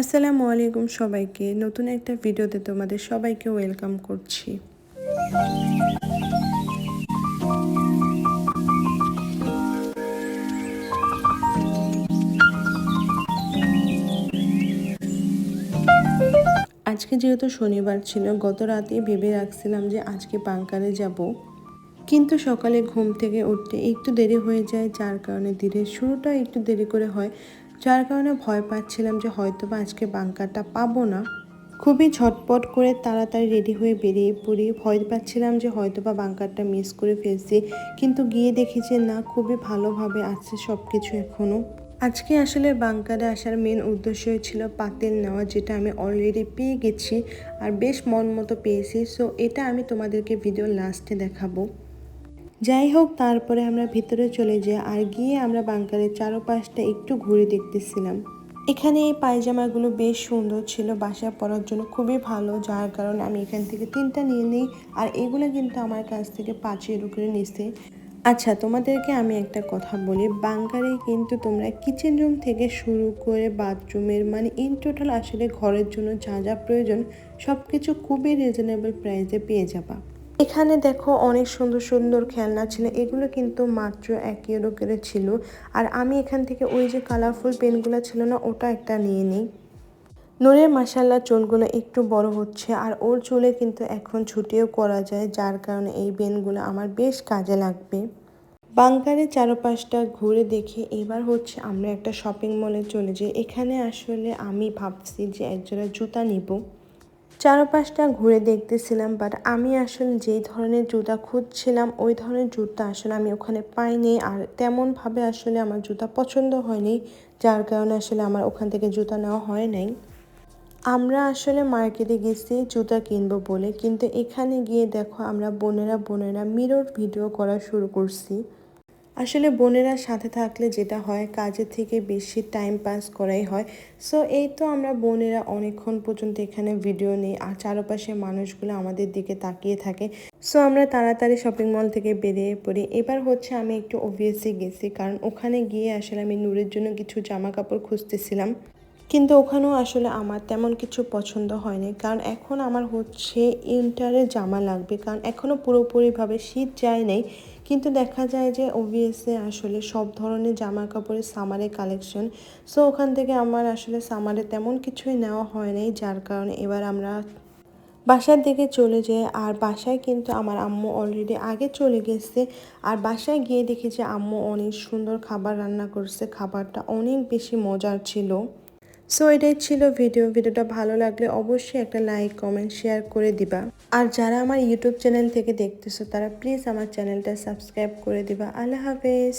আসসালামু আলাইকুম সবাইকে। নতুন একটা ভিডিওতে তোমাদের সবাইকে ওয়েলকাম করছি। আজকে যেহেতু শনিবার ছিল, গত রাতে ভেবে রাখছিলাম যে আজকে পাঙ্কারে যাব। কিন্তু সকালে ঘুম থেকে উঠতে একটু দেরি হয়ে যায়, যার কারণে দিনের শুরুটা একটু দেরি করে হয়। যার কারণে ভয় পাচ্ছিলাম যে হয়তো বা আজকে বাঙ্কারটা পাবো না। খুবই ঝটপট করে তাড়াতাড়ি রেডি হয়ে বেরিয়ে পড়ি। ভয় পাচ্ছিলাম যে হয়তো বা বাঙ্কারটা মিস করে ফেলছি। কিন্তু গিয়ে দেখি যে না, খুবই ভালোভাবে আছে সব কিছু এখনও আজকে আসলে বাংকারে আসার মেন উদ্দেশ্যই ছিল পাতিল নেওয়া, যেটা আমি অলরেডি পেয়ে গেছি আর বেশ মন মতো পেয়েছি। সো এটা আমি তোমাদেরকে ভিডিও লাস্টে দেখাবো। যাই হোক, তারপরে আমরা ভিতরে চলে যাই আর গিয়ে আমরা বাংকারের চারপাশটা একটু ঘুরে দেখতেছিলাম। এখানে এই পায়জামাগুলো বেশ সুন্দর ছিল বাসায় পরার জন্য খুবই ভালো, যার কারণে আমি এখান থেকে তিনটা নিয়ে নিই আর এগুলো কিন্তু আমার কাছ থেকে পাঁচের উপরে নিছে। আচ্ছা তোমাদেরকে আমি একটা কথা বলি, বাংকারে কিন্তু তোমরা কিচেন রুম থেকে শুরু করে বাথরুমের মানে ইন টোটাল আসলে ঘরের জন্য যা যা প্রয়োজন সব কিছু খুবই রিজনেবল প্রাইসে পেয়ে যাবা। এখানে দেখো অনেক সুন্দর সুন্দর খেলনা ছিল। এগুলো কিন্তু মাত্র এক ইউরো করে ছিল। আর আমি এখান থেকে ওই যে কালারফুল পেনগুলো ছিল না, ওটা একটা নিয়ে নিই। নূরের মাসাল্লা চুলগুলো একটু বড় হচ্ছে আর ওর চুলে কিন্তু এখন ছুটিও করা যায়, যার কারণে এই পেনগুলো আমার বেশ কাজে লাগবে। বাংকারের চারপাশটা ঘুরে দেখে। এবার হচ্ছে আমরা একটা শপিং মলে চলে যাই। এখানে আসলে আমি ভাবছি যে একজোড়া জুতা নিব। চারপাশটা ঘুরে দেখতেছিলাম বাট আমি আসলে যেই ধরনের জুতা খুঁজছিলাম, ওই ধরনের জুতা আসলে আমি ওখানে পাইনি। আর তেমনভাবে আসলে আমার জুতা পছন্দ হয়নি, যার কারণে আসলে আমার ওখান থেকে জুতা নেওয়া হয় নাই। আমরা আসলে মার্কেটে গেছি জুতা কিনবো বলে, কিন্তু এখানে গিয়ে দেখো আমরা বোনেরা বোনেরা মিরর ভিডিও করা শুরু করছি। আসলে বোনেরা সাথে থাকলে যেটা হয় কাজের থেকে বেশি টাইম পাস করাই হয়। সো এই তো আমরা বোনেরা অনেকক্ষণ পর্যন্ত এখানে ভিডিও নিই আর চারপাশে মানুষগুলো আমাদের দিকে তাকিয়ে থাকে। সো আমরা তাড়াতাড়ি শপিং মল থেকে বেরিয়ে পড়ি। এবার হচ্ছে আমি একটু ওভিয়াসলি গেছি কারণ ওখানে গিয়ে আসলে আমি নূরের জন্য কিছু জামা কাপড় খুঁজতেছিলাম। কিন্তু ওখানেও আসলে আমার তেমন কিছু পছন্দ হয়নি। কারণ এখন আমার হচ্ছে ইন্টারে জামা লাগবে। কারণ এখনও পুরোপুরিভাবে শীত যায় নাই। কিন্তু দেখা যায় যে ওভিএসে আসলে সব ধরনের জামা কাপড়ের সামারের কালেকশন সো ওখান থেকে আমার আসলে সামারে তেমন কিছুই নেওয়া হয় নাই। যার কারণে এবার আমরা বাসার দিকে চলে যায় আর বাসায় কিন্তু আমার আম্মু অলরেডি আগে চলে গেছে। আর বাসায় গিয়ে দেখি যে আম্মু অনেক সুন্দর খাবার রান্না করছে। খাবারটা অনেক বেশি মজার ছিল। সো এটাই ছিল ভিডিও। ভিডিওটা ভালো লাগলে অবশ্যই একটা লাইক কমেন্ট শেয়ার করে দিবা। আর যারা আমার ইউটিউব চ্যানেল থেকে দেখতেছো, তারা প্লিজ আমার চ্যানেলটা সাবস্ক্রাইব করে দিবা। আল্লাহ হাফেজ।